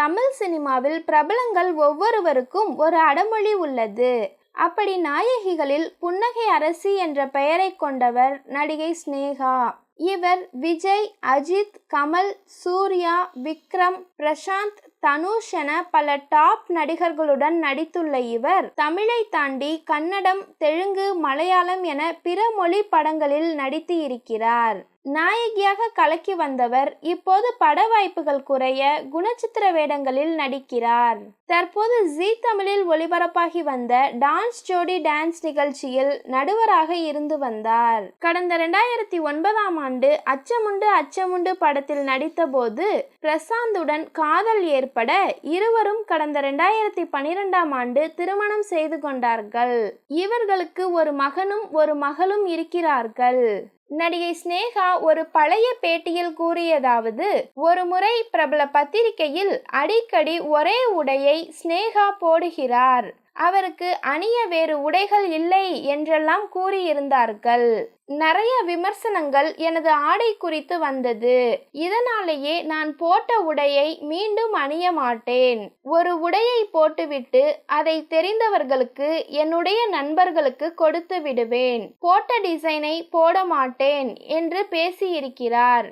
தமிழ் சினிமாவில் பிரபலங்கள் ஒவ்வொருவருக்கும் ஒரு அடமொழி உள்ளது. அப்படி நாயகிகளில் புன்னகை அரசி என்ற பெயரை கொண்டவர் நடிகை ஸ்னேகா. இவர் விஜய் அஜித் கமல் சூர்யா விக்ரம் பிரசாந்த் தனுஷ் என பல டாப் நடிகர்களுடன் நடித்துள்ள இவர் தமிழை தாண்டி கன்னடம் தெலுங்கு மலையாளம் என பிற மொழி படங்களில் நடித்து இருக்கிறார் நாயகியாக கலக்கி வந்தவர் இப்போது பட வாய்ப்புகள் குறைய குணச்சித்திர வேடங்களில் நடிக்கிறார். தற்போது ஜீ தமிழில் ஒளிபரப்பாகி வந்த டான்ஸ் ஜோடி டான்ஸ் நிகழ்ச்சியில் நடுவராக இருந்து வந்தார். கடந்த இரண்டாயிரத்தி ஒன்பதாம் ஆண்டு ஆண்டு அச்சமுண்டு அச்சமுண்டு படத்தில் நடித்தபோது பிரசாந்துடன் காதல் ஏற்பட இருவரும் கடந்த இரண்டாயிரத்தி பனிரெண்டாம் ஆண்டு திருமணம் செய்து கொண்டார்கள். இவர்களுக்கு ஒரு மகனும் ஒரு மகளும் இருக்கிறார்கள். நடிகை ஸ்னேகா ஒரு பழைய பேட்டியில் கூறியதாவது ஒரு முறை பிரபல பத்திரிகையில் அடிக்கடி ஒரே உடையை ஸ்னேகா போடுகிறார். அவருக்கு அணிய வேறு உடைகள் இல்லை என்றெல்லாம் கூறியிருந்தார்கள். நிறைய விமர்சனங்கள் எனது ஆடை குறித்து வந்தது. இதனாலேயே நான் போட்ட உடையை மீண்டும் அணிய மாட்டேன். ஒரு உடையை போட்டுவிட்டு அதை தெரிந்தவர்களுக்கு என்னுடைய நண்பர்களுக்கு கொடுத்து விடுவேன். போட்ட டிசைனை போட மாட்டேன் என்று பேசியிருக்கிறார்.